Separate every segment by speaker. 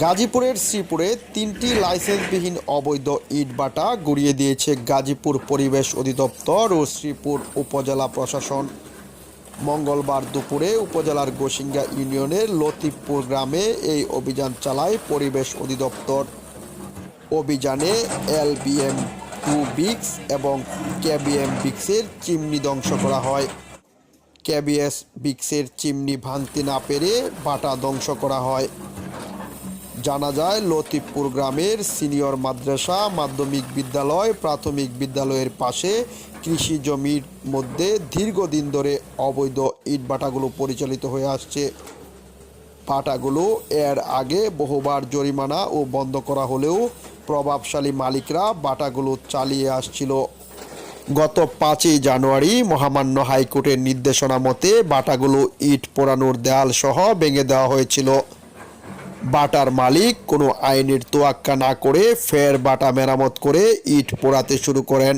Speaker 1: গাজীপুরের শ্রীপুরে তিনটি লাইসেন্সবিহীন অবৈধ ইটভাটা গড়িয়ে দিয়েছে গাজীপুর পরিবেশ অধিদপ্তর ও শ্রীপুর উপজেলা প্রশাসন। মঙ্গলবার দুপুরে উপজেলার গোসিঙ্গা ইউনিয়নের লতিফপুর গ্রামে এই অভিযান চালায় পরিবেশ অধিদপ্তর। অভিযানে এলবিএম টু বিক্স এবং কেবিএম বিক্সের চিমনি ধ্বংস করা হয়। কেবিএস বিক্সের চিমনি ভাঙতে না পেরে বাটা ধ্বংস করা হয়। জানা যায়, লতিফপুর গ্রামের সিনিয়র মাদ্রাসা, মাধ্যমিক বিদ্যালয়, প্রাথমিক বিদ্যালয়ের পাশে কৃষি জমির মধ্যে দীর্ঘদিন ধরে অবৈধ ইটভাটাগুলো পরিচালিত হয়ে আসছে। পাটাগুলো এর আগে বহুবার জরিমানা ও বন্ধ করা হলেও প্রভাবশালী মালিকরা বাটাগুলো চালিয়ে আসছিল। গত পাঁচই জানুয়ারি মহামান্য হাইকোর্টের নির্দেশনা মতে বাটাগুলো ইট পোড়ানোর দেয়াল সহ ভেঙে দেওয়া হয়েছিল। বাটার মালিক কোনো আইনের তোয়াক্কা না করে ফের বাটা মেরামত করে ইট পোড়াতে শুরু করেন।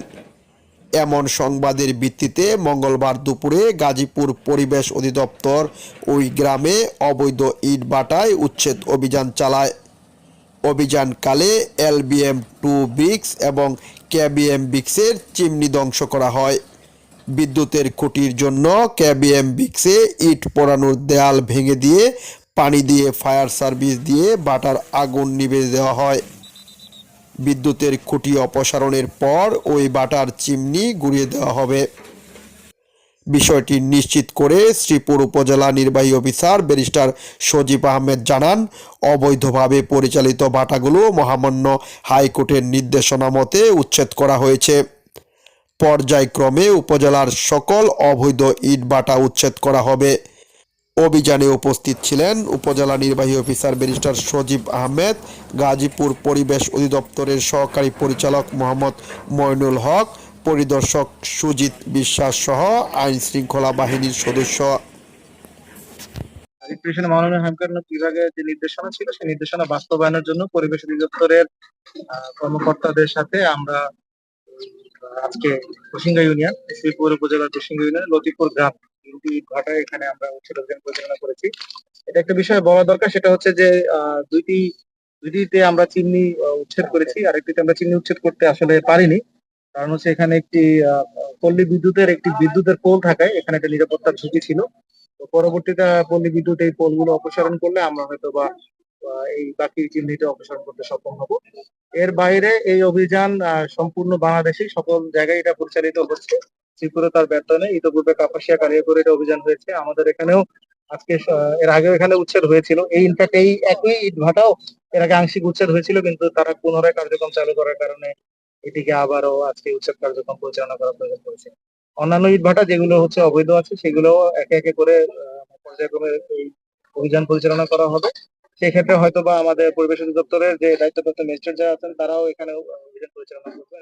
Speaker 1: এমন সংবাদের ভিত্তিতে মঙ্গলবার দুপুরে গাজীপুর পরিবেশ অধিদপ্তর ওই গ্রামে অবৈধ ইট বাটায় উচ্ছেদ অভিযান চালায়। অভিযানকালে এলবিএম টু বিক্স এবং কেবিএম বিক্সের চিমনি ধ্বংস করা হয়। বিদ্যুতের খুঁটির জন্য কেবিএম বিক্সে ইট পোড়ানোর দেয়াল ভেঙে দিয়ে পানি দিয়ে, ফায়ার সার্ভিস দিয়ে বাটার আগুন নিভে দেওয়া হয়। বিদ্যুতের খুঁটি অপসারণের পর ওই বাটার চিমনি গুড়িয়ে দেওয়া হবে। বিষয়টি নিশ্চিত করে শ্রীপুর উপজেলা নির্বাহী অফিসার ব্যারিস্টার সজীব আহমেদ জানান, অবৈধভাবে পরিচালিত বাটাগুলো মহামান্য হাইকোর্টের নির্দেশনা মতে উচ্ছেদ করা হয়েছে। পর্যায়ক্রমে উপজেলার সকল অবৈধ ইট বাটা উচ্ছেদ করা হবে। অভিযানে উপস্থিত ছিলেন উপজেলা নির্বাহী অফিসার ব্যারিস্টার সজীব আহমেদ, গাজীপুর পরিবেশ অধিদপ্তরের সহকারী পরিচালক মোহাম্মদ ময়নুল হক, পরিদর্শক সুজিত বিশ্বাস সহ আইন শৃঙ্খলা বাহিনীর সদস্য।
Speaker 2: যে নির্দেশনা ছিল, সেই নির্দেশনা বাস্তবায়নের জন্য পরিবেশ অধিদপ্তরের কর্মকর্তাদের সাথে আমরা আজকে ইউনিয়ন, শ্রীপুর উপজেলার ইউনিয়ন লতিপুর গ্রাম তিনটি ঘাটায় এখানে আমরা উচ্ছেদ অভিযান পরিচালনা করেছি। এটা একটা বিষয় বলা দরকার, সেটা হচ্ছে যে দুইটি, দুইটিতে আমরা চিমনি উচ্ছেদ করেছি আর একটিতে আমরা চিমনি উচ্ছেদ করতে আসলে পারিনি। কারণ হচ্ছে এখানে একটি পল্লী বিদ্যুতের একটি বিদ্যুতের পোল থাকায় এখানে একটা নিরাপত্তার ঝুঁকি ছিল। তো পরবর্তীতে পল্লী বিদ্যুৎ এই পোলগুলো অপসারণ করলে আমরা হয়তো বা এই বাকি চিহ্নিটা অপসারণ করতে সক্ষম হব। এর বাইরে এই অভিযান সম্পূর্ণ বাংলাদেশে সকল জায়গায় এটা পরিচালিত হচ্ছে। ত্রিপুরা তার ব্যর্থ নেই ইতিপূর্বে কাপাসিয়া কালিয়াপুরে এটা অভিযান হয়েছে। আমাদের এখানেও আজকে এর আগেও এখানে উচ্ছেদ হয়েছিল। এই ইনফ্যাক্ট এই একই ইট ভাটাও এর আগে আংশিক উচ্ছেদ হয়েছিল, কিন্তু তারা পুনরায় কার্যক্রম চালু করার কারণে এটিকে আবারও আজকে উচ্ছেদ কার্যক্রম পরিচালনা করা প্রয়োজন পড়েছে। অন্যান্য ইট ভাটা যেগুলো হচ্ছে অবৈধ আছে সেগুলো একে একে করে পর্যায়ক্রমে এই অভিযান পরিচালনা করা হবে। সেক্ষেত্রে হয়তো বা আমাদের পরিবেশ অধিদপ্তরের যে দায়িত্বপ্রাপ্ত ম্যাজিস্ট্রেট যারা আছেন, তারাও এখানে অভিযান পরিচালনা করবেন। এবং